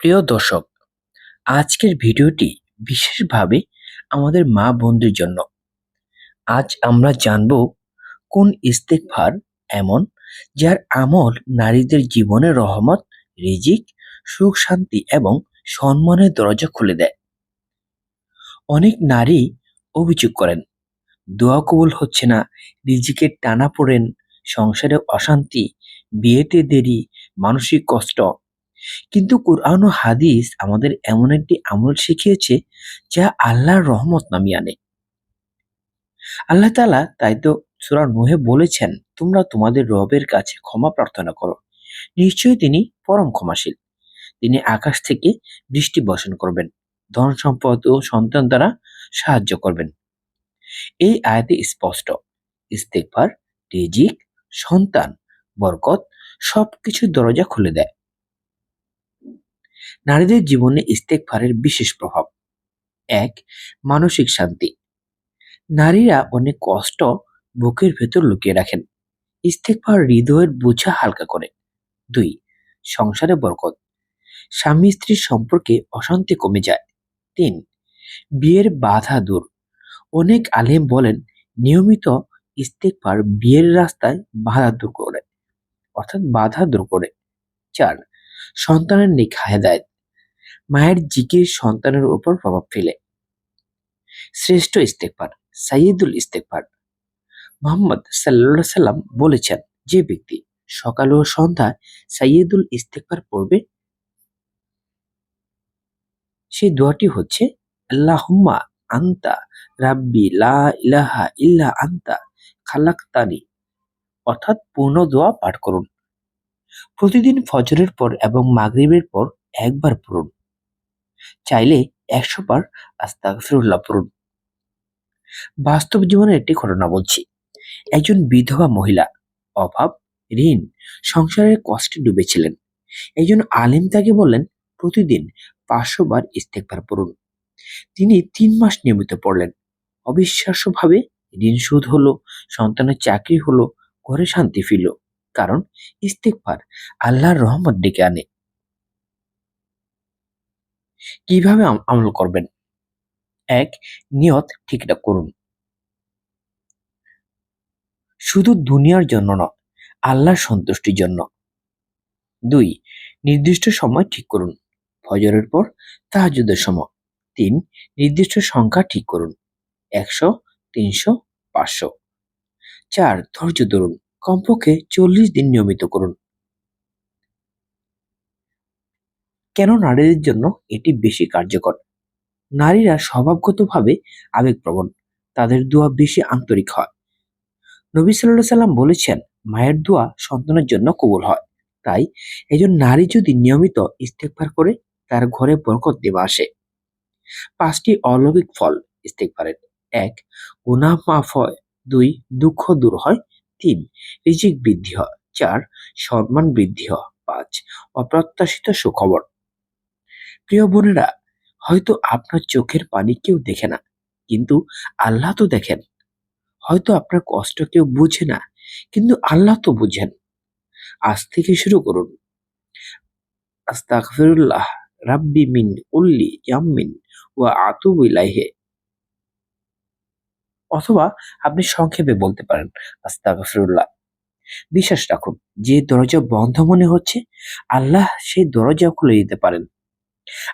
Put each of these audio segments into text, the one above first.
প্রিয় দর্শক, আজকের ভিডিওটি বিশেষভাবে আমাদের মা বোনদের জন্য। আজ আমরা জানব কোন ইস্তেকফার এমন যার আমল নারীদের জীবনে রহমত, রিজিক, সুখ, শান্তি এবং সম্মানের দরজা খুলে দেয়। অনেক নারী অভিযোগ করেন, দোয়া কবুল হচ্ছে না রিজিকের টানা পড়েন, সংসারে অশান্তি, বিয়েতে দেরি, মানসিক কষ্ট কিন্তু কোরআন ও হাদিস আমাদের এমন একটি আমল শিখিয়েছে, যা আল্লাহর রহমত নামিয়ে আনে। আল্লাহ তালা তাই তো সুরা নুহে বলেছেন, তোমরা তোমাদের রবের কাছে ক্ষমা প্রার্থনা করো। নিশ্চয়ই তিনি পরম ক্ষমাশীল। তিনি আকাশ থেকে বৃষ্টি বর্ষণ করবেন, ধন সম্পদ ও সন্তান দ্বারা সাহায্য করবেন। এই আয়াতে স্পষ্ট, ইস্তেকবার, রিজিক, সন্তান, বরকত সবকিছুর দরজা খুলে দেয়। নারীদের জীবনে ইস্তেকফারের বিশেষ প্রভাব। এক, মানসিক শান্তি। নারীরা অনেক কষ্ট বুকের ভেতর লুকিয়ে রাখেন। ইস্তেকফার হৃদয়ের বোঝা হালকা করে দুই, সংসারে বরকত। স্বামী স্ত্রীর সম্পর্কে অশান্তি কমে যায়। তিন, বিয়ের বাধা দূর। অনেক আলেম বলেন, নিয়মিত ইস্তেকফার বিয়ের রাস্তায় বাধা দূর করে। অর্থাৎ বাধা দূর করে। চার সন্তানের নিখা হেদায়ত মায়ের জিকির সন্তানের উপর প্রভাব ফেলে। শ্রেষ্ঠ ইস্তেকবার সাইয়দুল ইস্তেকবার। মোহাম্মদ সাল্লা সাল্লাম বলেছেন, যে ব্যক্তি সকাল ও সন্ধ্যা সাইয়দুল ইস্তেকবার পড়বে সেই দোয়াটি হচ্ছে, আল্লাহুম্মা আন্তা রাব্বি লা ইলাহা ইল্লা আন্তা খালাক্তানি। অর্থাৎ পূর্ণ দোয়া পাঠ করুন। প্রতিদিন ফজরের পর এবং মাগরিবের পর একবার পড়ুন। চাইলে একশো বার আস্তাগফিরুল্লাহ পড়ুন। বাস্তব জীবনের একটি ঘটনা বলছি। একজন বিধবা মহিলা, অভাব, ঋণ, সংসারের কষ্টে ডুবেছিলেন। একজন আলিম তাকে বললেন, প্রতিদিন পাঁচশো বার ইস্তেকবার পড়ুন। তিনি তিন মাস নিয়মিত পড়লেন। অবিশ্বাস্যভাবে ঋণ শোধ হলো, সন্তানের চাকরি হলো, ঘরে শান্তি ফিরল। কারণ ইস্তেকবার আল্লাহর রহমত ডেকে আনে। কীভাবে আমল করবেন? এক, নিয়ত ঠিক করুন। শুধু দুনিয়ার জন্য নয়, আল্লাহর সন্তুষ্টির জন্য। দুই, নির্দিষ্ট সময় ঠিক করুন। ফজরের পর তাহাজুদের সময়। তিন, নির্দিষ্ট সংখ্যা ঠিক করুন। একশো, তিনশো, পাঁচশো। চার, ধৈর্য ধরুন। কমপক্ষে চল্লিশ দিন নিয়মিত করুন। কেন নারীদের জন্য এটি বেশি কার্যকর? নারীরা স্বভাবগতভাবে আবেগপ্রবণ, তাদের দোয়া বেশি আন্তরিক হয়। নবী সাল্লাহ সাল্লাম বলেছেন, মায়ের দোয়া সন্তানের জন্য কবুল হয়। তাই একজন নারী যদি নিয়মিত ইস্তেকবার করে, তার ঘরে বরকত দেওয়া আসে। পাঁচটি অলৌকিক ফল ইস্তেকবারের এক, গুনাহ মাফ হয়। দুই, দুঃখ দূর হয়। তিন, রিজিক বৃদ্ধি হয়। চার, সম্মান বৃদ্ধি হয়। পাঁচ, অপ্রত্যাশিত সুখবর। প্রিয় বোনেরা, হয়তো আপনার চোখের পানি কেউ দেখে না, কিন্তু আল্লাহ তো দেখেন। হয়তো আপনার কষ্ট কেউ বুঝে না, কিন্তু আল্লাহ তো বুঝেন। আজ থেকে শুরু করুন। আস্তাগফিরুল্লাহ, রাব্বি মিন উল্লি জাম্মিন ওয়া আতুবু ইলাইহি। অথবা আপনি সংক্ষেপে বলতে পারেন। আস্তাগফিরুল্লাহ। বিশ্বাস রাখুন, যে দরজা বন্ধ মনে হচ্ছে, আল্লাহ সেই দরজা খুলে দিতে পারেন।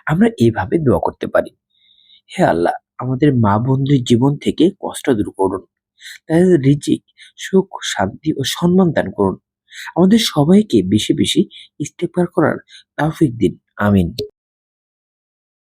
আমরা এইভাবে দোয়া করতে পারি। হে আল্লাহ, আমাদের মা বন্ধুর জীবন থেকে কষ্ট দূর করুন। তাদের রিজিক, সুখ, শান্তি ও সম্মান দান করুন। আমাদের সবাইকে বেশি বেশি ইস্তেফার করার তৌফিক দিন। আমিন।